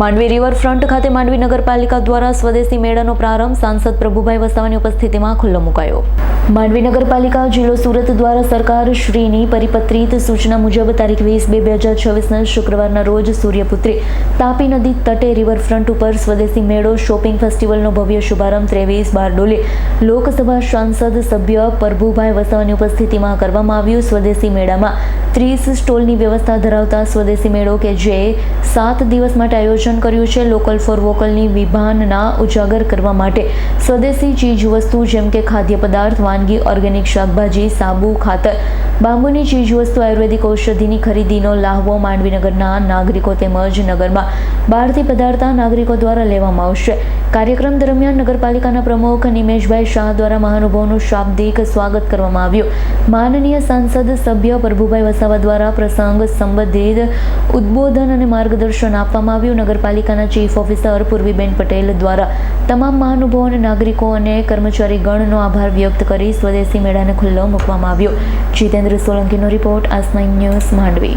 Mandvi riverfront ખાતે માંડવી નગરપાલિકા દ્વારા સ્વદેશી મેળાનો પ્રારંભ સાંસદ પ્રભુભાઈ વસાવાની ઉપસ્થિતિમાં ખુલ્લો મુકાયો. માંડવી નગરપાલિકા જિલ્લો સુરત દ્વારા સરકાર શ્રીની પરિપત્રિત સૂચના મુજબ તારીખ વીસ બે બે હજાર છવ્વીસના શુક્રવારના રોજ સૂર્યપુત્રી તાપી નદી તટે રિવરફ્રન્ટ ઉપર સ્વદેશી મેળો શોપિંગ ફેસ્ટિવલનો ભવ્ય શુભારંભ, ત્રેવીસ બારડોલે લોકસભા સાંસદ સભ્ય પ્રભુભાઈ વસાવાની ઉપસ્થિતિમાં કરવામાં આવ્યું. સ્વદેશી મેળામાં ત્રીસ સ્ટોલની વ્યવસ્થા ધરાવતા સ્વદેશી મેળો કે જે સાત દિવસ માટે આયોજન કર્યું છે લોકલ ફોર વોકલની વિભાનના ઉજાગર કરવા માટે. સ્વદેશી ચીજ વસ્તુ જેમ કે ખાદ્ય પદાર્થ વાનગી ઓર્ગેનિક શાકભાજી, સાબુ, ખાતર, બાંબુની ચીજ વસ્તુ આયુર્વેદિક ઔષધિની ખરીદીનો લાહવો માંડવીનગરના નાગરિકો તેમજ નગરમાં બહારથી પધારતા નાગરિકો દ્વારા લેવામાં આવશે. કાર્યક્રમ દરમિયાન નગરપાલિકાના પ્રમુખ નિમેશભાઈ શાહ દ્વારા મહાનુભાવોનું શાબ્દિક સ્વાગત કરવામાં આવ્યું. માનનીય સાંસદ સભ્ય પ્રભુભાઈ વસાવા દ્વારા પ્રસંગ સંબંધિત ઉદ્બોધન અને માર્ગદર્શન આપવામાં આવ્યું. નગરપાલિકાના ચીફ ઓફિસર પૂર્વીબેન પટેલ દ્વારા તમામ મહાનુભાવો અને નાગરિકો અને કર્મચારી ગણનો આભાર વ્યક્ત કરી સ્વદેશી મેળાને ખુલ્લો મૂકવામાં આવ્યો. જીતેન્દ્ર સોલંકીનો રિપોર્ટ આસમાઈ ન્યૂઝ માંડવી.